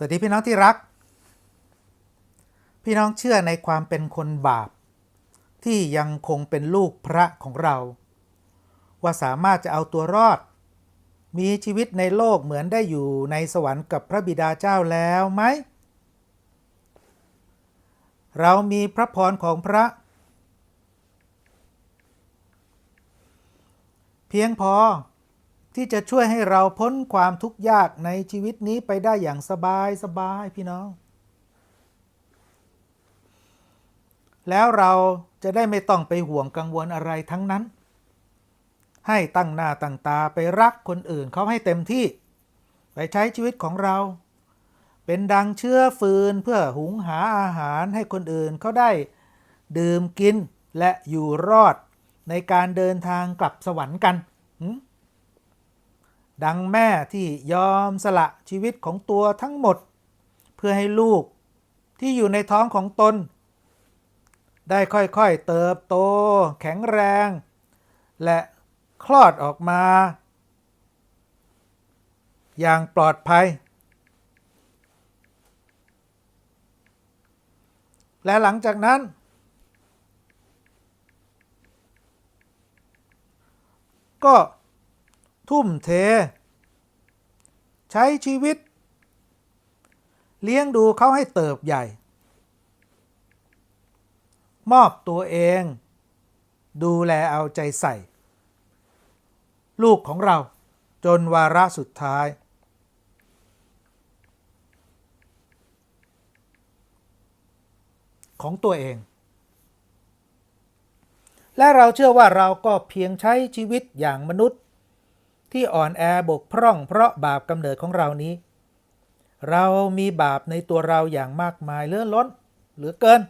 สวัสดีพี่น้องที่รัก พี่น้องเชื่อในความเป็นคนบาป ที่ยังคงเป็นลูกพระของเรา ว่าสามารถจะเอาตัวรอด มีชีวิตในโลกเหมือนได้อยู่ในสวรรค์กับพระบิดาเจ้าแล้วไหม เรามีพระพรของพระ เพียงพอ ที่จะช่วยให้เราพ้นความทุกข์ยากในชีวิตนี้ไปได้อย่างสบายสบายพี่น้อง แล้วเราจะได้ไม่ต้องไปห่วงกังวลอะไรทั้งนั้น ให้ตั้งหน้าตั้งตาไปรักคนอื่นเขาให้เต็มที่ ไปใช้ชีวิตของเรา เป็นดังเชื้อฟืนเพื่อหุงหาอาหารให้คนอื่นเขาได้ ดื่มกินและอยู่รอดในการเดินทางกลับสวรรค์กันหื ดังแม่ที่ยอมสละชีวิตของตัวทั้งหมด เพื่อให้ลูกที่อยู่ในท้องของตน ได้ค่อยๆเติบโต แข็งแรง และคลอดออกมา อย่างปลอดภัย และหลังจากนั้น ก็ ทุ่มเท ใช้ชีวิต เลี้ยงดูเขาให้เติบใหญ่ มอบตัวเอง ดูแลเอาใจใส่ ลูกของเราจนวาระสุดท้าย ของตัวเอง และเราเชื่อว่าเราก็เพียงใช้ชีวิตอย่างมนุษย์ ที่อ่อนแอบกพร่องเพราะบาปกำเนิดของเรานี้ เรามีบาปในตัวเราอย่างมากมายเลื่อนล้นเหลือเกิน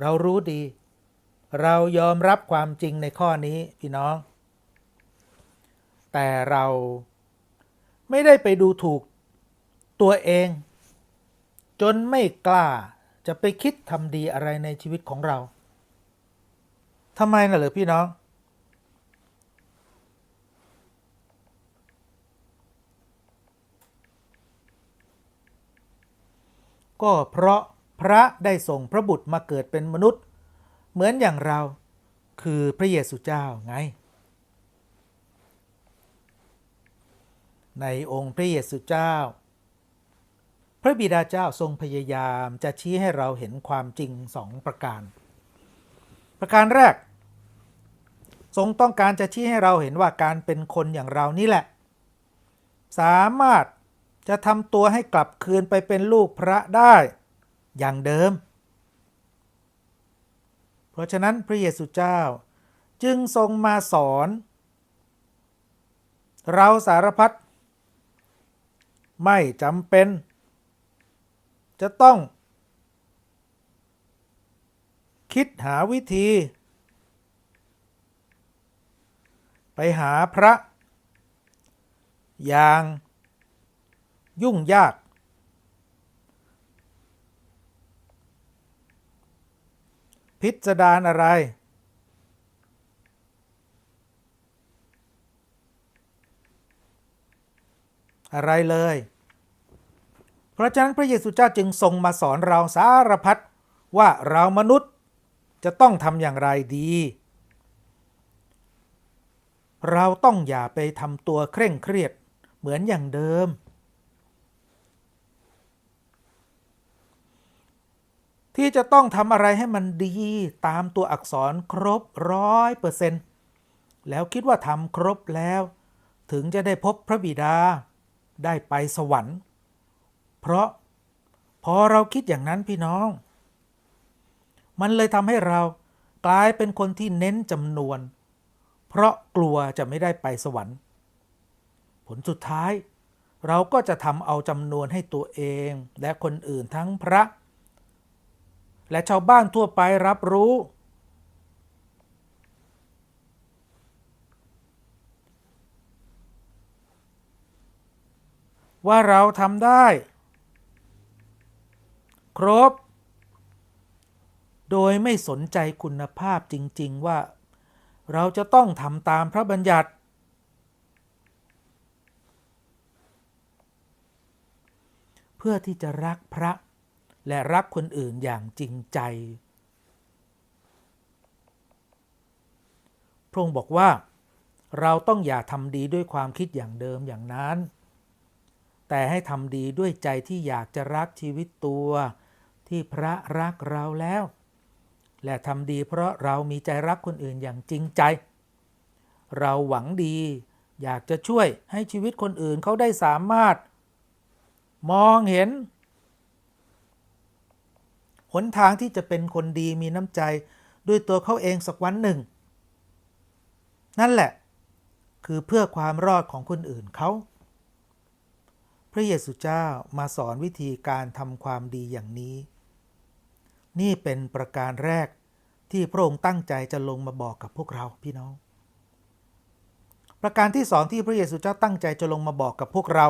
เรารู้ดี เรายอมรับความจริงในข้อนี้พี่น้อง แต่เราไม่ได้ไปดูถูกตัวเอง จนไม่กล้าจะไปคิดทำดีอะไรในชีวิตของเราทำไมน่ะหรือพี่น้อง ก็เพราะพระได้ส่งพระบุตรมาเกิดเป็นมนุษย์ เหมือนอย่างเราคือพระเยซูเจ้าไง ในองค์พระเยซูเจ้า พระบิดาเจ้าทรงพยายามจะชี้ให้เราเห็นความจริงสองประการ ประการแรก ทรงต้องการจะชี้ให้เราเห็นว่าการเป็นคนอย่างเรานี่แหละ สามารถ จะทำตัวให้กลับคืนไปเป็นลูกพระได้ อย่างเดิม เพราะฉะนั้นพระเยซูเจ้าจึงทรงมาสอน เราสารพัดไม่จำเป็น จะต้อง คิดหาวิธี ไปหาพระ อย่าง ยุ่งยาก พิสดารอะไร อะไรเลย เพราะฉะนั้นพระเยซูเจ้าจึงทรงมาสอนเราสารพัดว่าเรามนุษย์จะต้องทำอย่างไรดี เราต้องอย่าไปทำตัวเคร่งเครียดเหมือนอย่างเดิม ที่จะต้องทำอะไรให้มันดีตามตัวอักษรครบร้อยเปอร์เซ็นต์แล้วคิดว่าทำครบแล้ว ถึงจะได้พบพระบิดา ได้ไปสวรรค์ เพราะพอเราคิดอย่างนั้นพี่น้อง มันเลยทำให้เรากลายเป็นคนที่เน้นจำนวน เพราะกลัวจะไม่ได้ไปสวรรค์ ผลสุดท้าย เราก็จะทำเอาจำนวนให้ตัวเองและคนอื่นทั้งพระ และชาวบ้านทั่วไปรับรู้ ว่าเราทำได้ ครบ โดยไม่สนใจคุณภาพจริง ๆ ว่า เราจะต้องทำตามพระบัญญัติเพื่อที่จะรักพระ และรักคนอื่นอย่างจริงใจ พระองค์บอกว่า เราต้องอย่าทำดีด้วยความคิดอย่างเดิมอย่างนั้น แต่ให้ทำดีด้วยใจที่อยากจะรักชีวิตตัวที่พระรักเราแล้ว และทำดีเพราะเรามีใจรักคนอื่นอย่างจริงใจ เราหวังดีอยากจะช่วยให้ชีวิตคนอื่นเขาได้สามารถ มองเห็น หนทางที่จะเป็นคนดีมีน้ำใจ ด้วยตัวเขาเองสักวันหนึ่ง นั่นแหละ คือเพื่อความรอดของคนอื่นเขา พระเยซูเจ้ามาสอนวิธีการทำความดีอย่างนี้ นี่เป็นประการแรกที่พระองค์ตั้งใจจะลงมาบอกกับพวกเราพี่น้อง ประการที่สองที่พระเยซูเจ้าตั้งใจจะลงมาบอกกับพวกเรา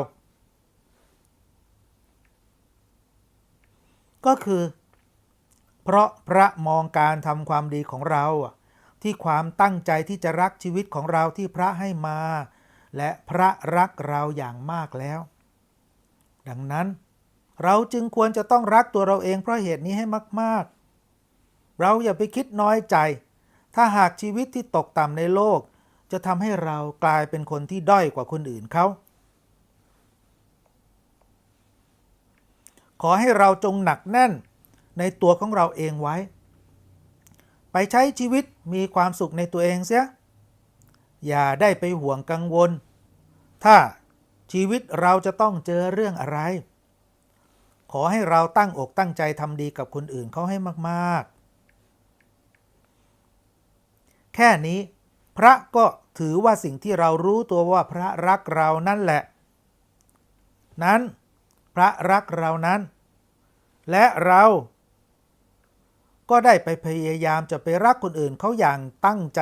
ก็คือ เพราะพระมองการทำความดีของเรา ที่ความตั้งใจที่จะรักชีวิตของเราที่พระให้มา และพระรักเราอย่างมากแล้ว ดังนั้น เราจึงควรจะต้องรักตัวเราเองเพราะเหตุนี้ให้มาก ๆ เราอย่าไปคิดน้อยใจ ถ้าหากชีวิตที่ตกต่ำในโลก จะทำให้เรากลายเป็นคนที่ด้อยกว่าคนอื่นเขาขอให้เราจงหนักแน่น ในตัวของเราเองไว้ ไปใช้ชีวิตมีความสุขในตัวเองเสีย อย่าได้ไปห่วงกังวล ถ้าชีวิตเราจะต้องเจอเรื่องอะไร ขอให้เราตั้งอกตั้งใจทำดีกับคนอื่นเขาให้มากๆ แค่นี้พระก็ถือว่าสิ่งที่เรารู้ตัวว่าพระรักเรานั่นแหละ นั้น พระรักเรานั้น และเรา ก็ได้ไปพยายามจะไปรักคนอื่นเขาอย่างตั้งใจ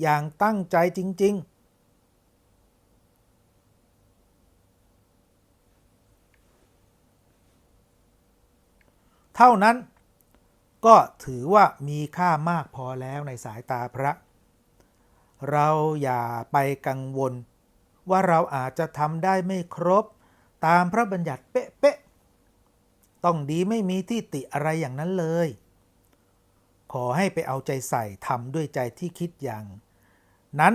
อย่างตั้งใจจริง ๆ เท่านั้นก็ถือว่ามีค่ามากพอแล้วในสายตาพระ เราอย่าไปกังวล ว่าเราอาจจะทำได้ไม่ครบ ตามพระบัญญัติเป๊ะๆต้องดีไม่มีที่ติอะไรอย่างนั้นเลย ขอให้ไปเอาใจใส่ทำด้วยใจที่คิดอย่าง นั้น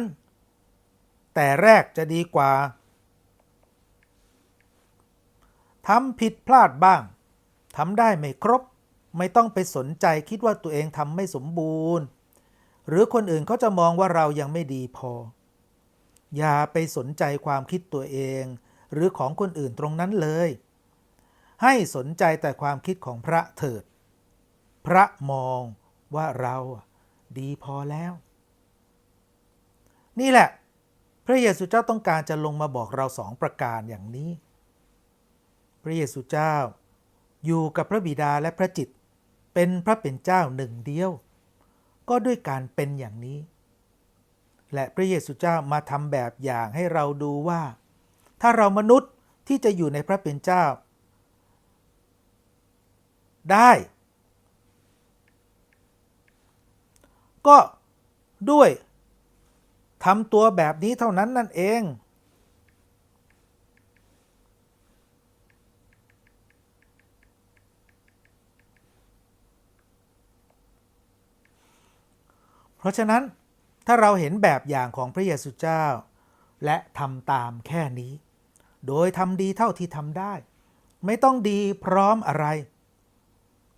แต่แรกจะดีกว่าทำผิดพลาดบ้างทำได้ไม่ครบ ไม่ต้องไปสนใจคิดว่าตัวเองทำไม่สมบูรณ์ หรือคนอื่นเขาจะมองว่าเรายังไม่ดีพอ อย่าไปสนใจความคิดตัวเอง หรือของคนอื่นตรงนั้นเลย ให้สนใจแต่ความคิดของพระเถิด พระมอง ว่าเราดีพอแล้ว นี่แหละ พระเยซูเจ้าต้องการจะลงมาบอกเราสองประการอย่างนี้ พระเยซูเจ้า อยู่กับพระบิดาและพระจิต เป็นพระเป็นเจ้าหนึ่งเดียว ก็ด้วยการเป็นอย่างนี้ และพระเยซูเจ้ามาทำแบบอย่างให้เราดูว่า ถ้าเรามนุษย์ที่จะอยู่ในพระเป็นเจ้า ได้ ก็ด้วยทำตัวแบบนี้เท่านั้นนั่นเอง เพราะฉะนั้นถ้าเราเห็นแบบอย่างของพระเยซูเจ้า และทำตามแค่นี้ โดยทำดีเท่าที่ทำได้ ไม่ต้องดีพร้อมอะไร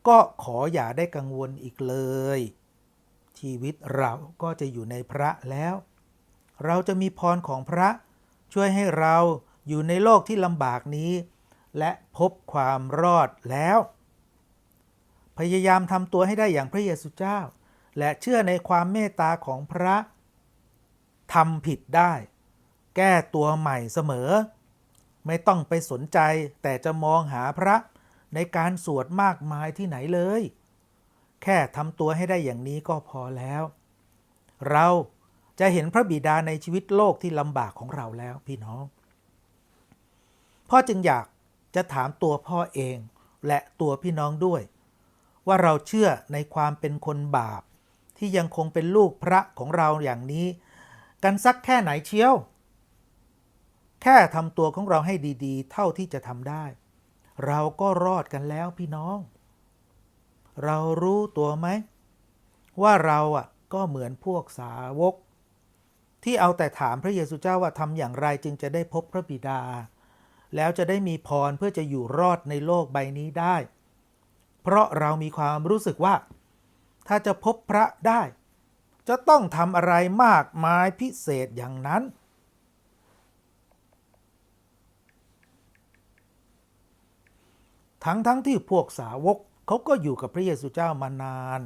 ก็ขออย่าได้กังวลอีกเลย ชีวิตเราก็จะอยู่ในพระแล้ว เราจะมีพรของพระ ช่วยให้เราอยู่ในโลกที่ลำบากนี้ และพบความรอดแล้ว พยายามทำตัวให้ได้อย่างพระเยซูเจ้า และเชื่อในความเมตตาของพระทำผิดได้ แก้ตัวใหม่เสมอ ไม่ต้องไปสนใจแต่จะมองหาพระในการสวดมากมายที่ไหนเลย แค่ทำตัวให้ได้อย่างนี้ก็พอแล้ว เราจะเห็นพระบิดาในชีวิตโลกที่ลำบากของเราแล้วพี่น้อง พ่อจึงอยากจะถามตัวพ่อเองและตัวพี่น้องด้วย ว่าเราเชื่อในความเป็นคนบาป ที่ยังคงเป็นลูกพระของเราอย่างนี้ กันสักแค่ไหนเชียว แค่ทำตัวของเราให้ดีๆ เท่าที่จะทำได้ เราก็รอดกันแล้วพี่น้อง เรารู้ตัวไหม ว่าเราอะก็เหมือนพวกสาวก ที่เอาแต่ถามพระเยซูเจ้าว่าทำอย่างไรจึงจะได้พบพระบิดา แล้วจะได้มีพรเพื่อจะอยู่รอดในโลกใบนี้ได้ เพราะเรามีความรู้สึกว่า ถ้าจะพบพระได้ จะต้องทำอะไรมากมายพิเศษอย่างนั้นทั้งทั้งที่พวกสาวก เขาก็อยู่กับพระเยซูเจ้ามานาน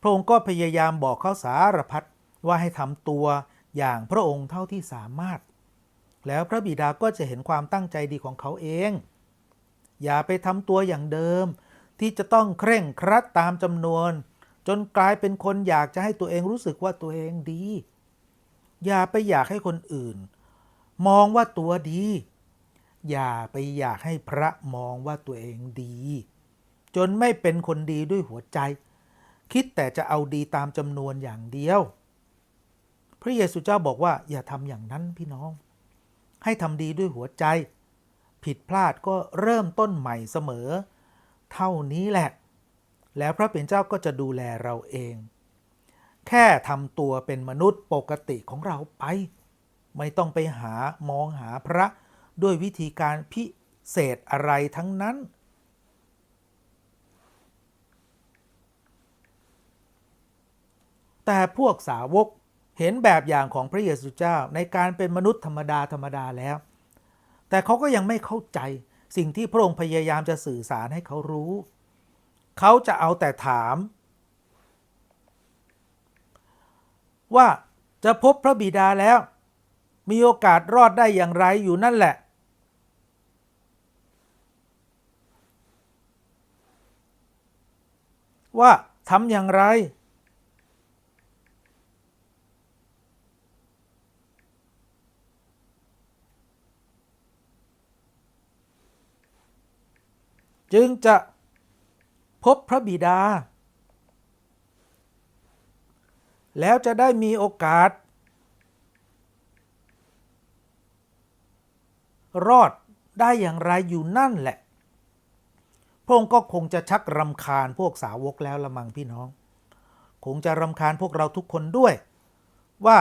พระองค์ก็พยายามบอกเขาสารพัดว่าให้ทำตัวอย่างพระองค์เท่าที่สามารถ แล้วพระบิดาก็จะเห็นความตั้งใจดีของเขาเอง อย่าไปทำตัวอย่างเดิม ที่จะต้องเคร่งครัดตามจำนวน จนกลายเป็นคนอยากจะให้ตัวเองรู้สึกว่าตัวเองดี อย่าไปอยากให้คนอื่น มองว่าตัวดี อย่าไปอยากให้พระมองว่าตัวเองดี จนไม่เป็นคนดีด้วยหัวใจ คิดแต่จะเอาดีตามจำนวนอย่างเดียว พระเยซูเจ้าบอกว่าอย่าทำอย่างนั้นพี่น้อง ให้ทำดีด้วยหัวใจ ผิดพลาดก็เริ่มต้นใหม่เสมอ เท่านี้แหละ แล้วพระเป็นเจ้าก็จะดูแลเราเอง แค่ทำตัวเป็นมนุษย์ปกติของเราไป ไม่ต้องไปหามองหาพระด้วยวิธีการพิเศษอะไรทั้งนั้น แต่พวกสาวกเห็นแบบอย่างของพระเยซูเจ้าในการเป็นมนุษย์ธรรมดาธรรมดาแล้ว แต่เขาก็ยังไม่เข้าใจสิ่งที่พระองค์พยายามจะสื่อสารให้เขารู้ เขาจะเอาแต่ถาม ว่าจะพบพระบิดาแล้ว มีโอกาสรอดได้อย่างไรอยู่นั่นแหละ ว่าทำอย่างไร จึงจะพบพระบิดา แล้วจะได้มีโอกาส รอดได้อย่างไรอยู่นั่นแหละพระองค์ก็คงจะชักรำคาญพวกสาวกแล้วละมังพี่น้อง คงจะรำคาญพวกเราทุกคนด้วย ว่า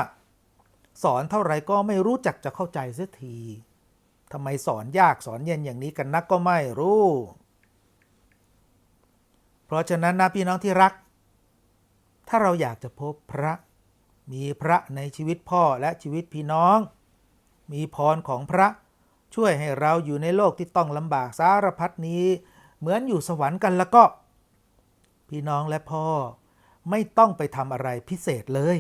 สอนเท่าไหร่ก็ไม่รู้จักจะเข้าใจเสียทีทำไมสอนยากสอนเย็นอย่างนี้กันนักก็ไม่รู้ เพราะฉะนั้นนะพี่น้องที่รัก ถ้าเราอยากจะพบพระ มีพระในชีวิตพ่อและชีวิตพี่น้อง มีพรของพระช่วยให้เราอยู่ในโลกที่ต้องลำบากสารพัดนี้ เหมือนอยู่สวรรค์กันแล้วก็ พี่น้องและพ่อไม่ต้องไปทำอะไรพิเศษเลย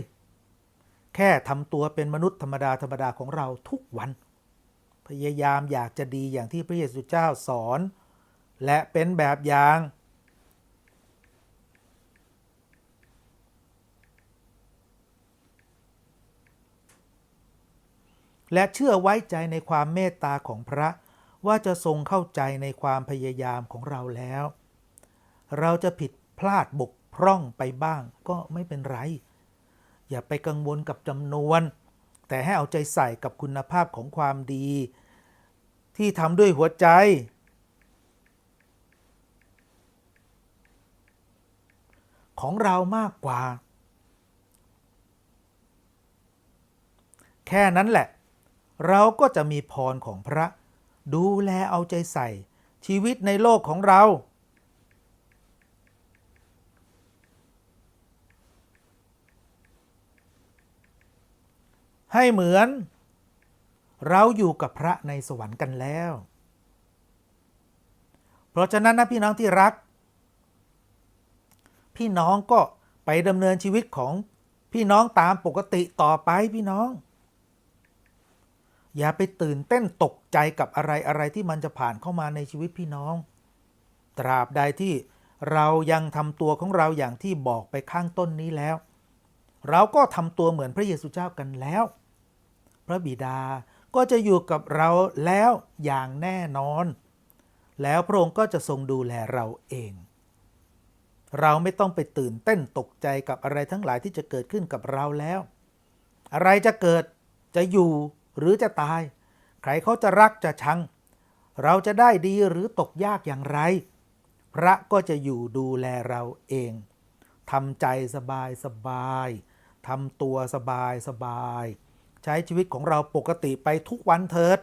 แค่ทำตัวเป็นมนุษย์ธรรมดาธรรมดาของเราทุกวัน พยายามอยากจะดีอย่างที่พระเยซูเจ้าสอน และเป็นแบบอย่าง และเชื่อไว้ใจในความเมตตาของพระ ว่าจะทรงเข้าใจในความพยายามของเราแล้ว เราจะผิดพลาดบกพร่องไปบ้างก็ไม่เป็นไร อย่าไปกังวลกับจำนวน แต่ให้เอาใจใส่กับคุณภาพของความดี ที่ทำด้วยหัวใจ ของเรามากกว่า แค่นั้นแหละ เราก็จะมีพรของพระ ดูแลเอาใจใส่ ชีวิตในโลกของเรา ให้เหมือน เราอยู่กับพระในสวรรค์กันแล้ว เพราะฉะนั้นนะพี่น้องที่รัก พี่น้องก็ไปดำเนินชีวิตของพี่น้องตามปกติต่อไปพี่น้อง อย่าไปตื่นเต้นตกใจกับอะไรอะไรที่มันจะผ่านเข้ามาในชีวิตพี่น้อง ตราบใดที่เรายังทำตัวของเราอย่างที่บอกไปข้างต้นนี้แล้ว เราก็ทำตัวเหมือนพระเยซูเจ้ากันแล้ว พระบิดาก็จะอยู่กับเราแล้วอย่างแน่นอน แล้วพระองค์ก็จะทรงดูแลเราเอง เราไม่ต้องไปตื่นเต้นตกใจกับอะไรทั้งหลายที่จะเกิดขึ้นกับเราแล้ว อะไรจะเกิดจะอยู่ หรือจะตาย ใครเขาจะรักจะชัง เราจะได้ดีหรือตกยากอย่างไร พระก็จะอยู่ดูแลเราเองทำใจสบายสบายทำตัวสบายสบาย ใช้ชีวิตของเราปกติไปทุกวันเถิด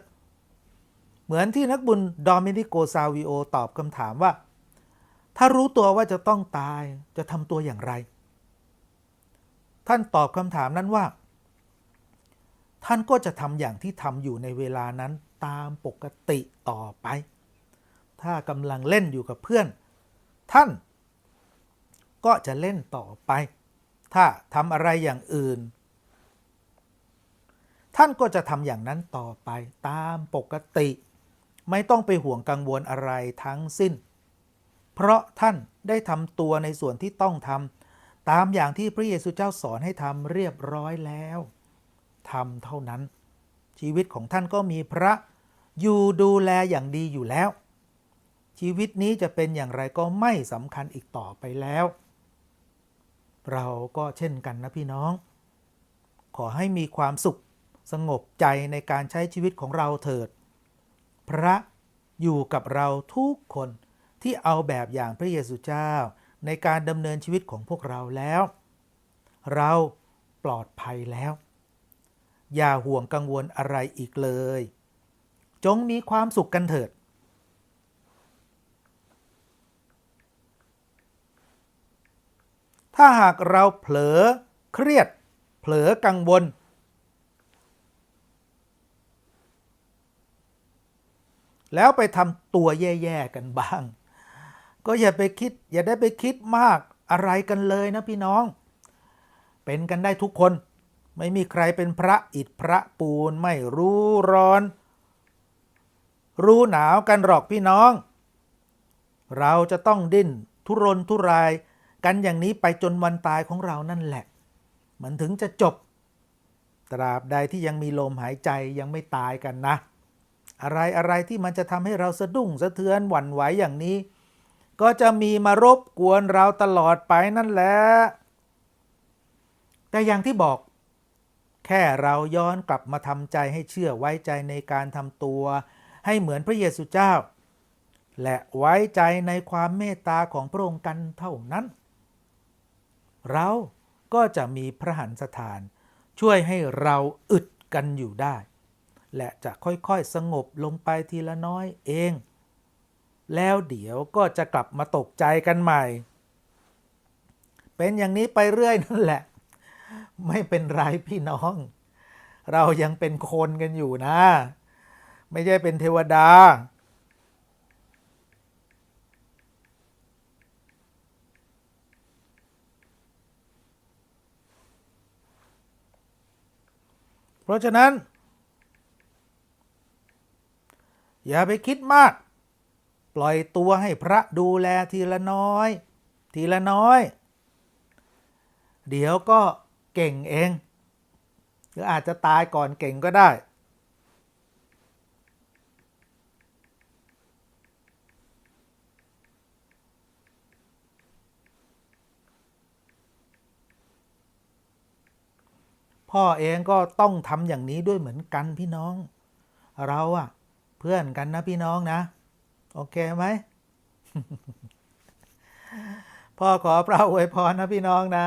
เหมือนที่นักบุญดอมินิโกซาวิโอตอบคำถามว่า ถ้ารู้ตัวว่าจะต้องตายจะทำตัวอย่างไร ท่านตอบคำถามนั้นว่า ท่านก็จะทำอย่างที่ทำอยู่ในเวลานั้นตามปกติต่อไป ถ้ากำลังเล่นอยู่กับเพื่อน ท่านก็จะเล่นต่อไป ถ้าทำอะไรอย่างอื่น ท่านก็จะทำอย่างนั้นต่อไปตามปกติ ไม่ต้องไปห่วงกังวลอะไรทั้งสิ้น เพราะท่านได้ทำตัวในส่วนที่ต้องทำตามอย่างที่พระเยซูเจ้าสอนให้ทำเรียบร้อยแล้ว ทำเท่านั้น ชีวิตของท่านก็มีพระอยู่ดูแลอย่างดีอยู่แล้ว ชีวิตนี้จะเป็นอย่างไรก็ไม่สำคัญอีกต่อไปแล้ว เราก็เช่นกันนะพี่น้อง ขอให้มีความสุขสงบใจในการใช้ชีวิตของเราเถิด พระอยู่กับเราทุกคนที่เอาแบบอย่างพระเยซูเจ้าในการดำเนินชีวิตของพวกเราแล้ว เราปลอดภัยแล้ว อย่าห่วงกังวลอะไรอีกเลย จงมีความสุขกันเถิด ถ้าหากเราเผลอเครียด เผลอกังวล แล้วไปทำตัวแย่ๆกันบ้าง ก็อย่าไปคิด อย่าได้ไปคิดมากอะไรกันเลยนะพี่น้อง เป็นกันได้ทุกคน ไม่มีใครเป็นพระอิฐพระปูนไม่รู้ร้อน รู้หนาวกันหรอกพี่น้อง เราจะต้องดิ้นทุรนทุรายกันอย่างนี้ไปจนวันตายของเรานั่นแหละ มันถึงจะจบ ตราบใดที่ยังมีลมหายใจยังไม่ตายกันนะ อะไรอะไรที่มันจะทำให้เราสะดุ้งสะเทือนหวั่นไหวอย่างนี้ ก็จะมีมารบกวนเราตลอดไปนั่นแหละแต่อย่างที่บอก แค่เราย้อนกลับมาทำใจให้เชื่อไว้ใจในการทำตัว ให้เหมือนพระเยซูเจ้า และไว้ใจในความเมตตาของพระองค์กันเท่านั้น เราก็จะมีพระหันสถาน ช่วยให้เราอึดกันอยู่ได้ และจะค่อยๆสงบลงไปทีละน้อยเอง แล้วเดี๋ยวก็จะกลับมาตกใจกันใหม่ เป็นอย่างนี้ไปเรื่อยนั่นแหละ ไม่เป็นไรพี่น้อง เรายังเป็นคนกันอยู่นะ ไม่ใช่เป็นเทวดา เพราะฉะนั้น อย่าไปคิดมาก ปล่อยตัวให้พระดูแลทีละน้อย ทีละน้อย เดี๋ยวก็ เก่งเอง หรืออาจจะตายก่อนเก่งก็ได้ พ่อเองก็ต้องทำอย่างนี้ด้วยเหมือนกันพี่น้อง เราอะเพื่อนกันนะพี่น้องนะ โอเคไหมพ่อขอพระอวยพรนะพี่น้องนะ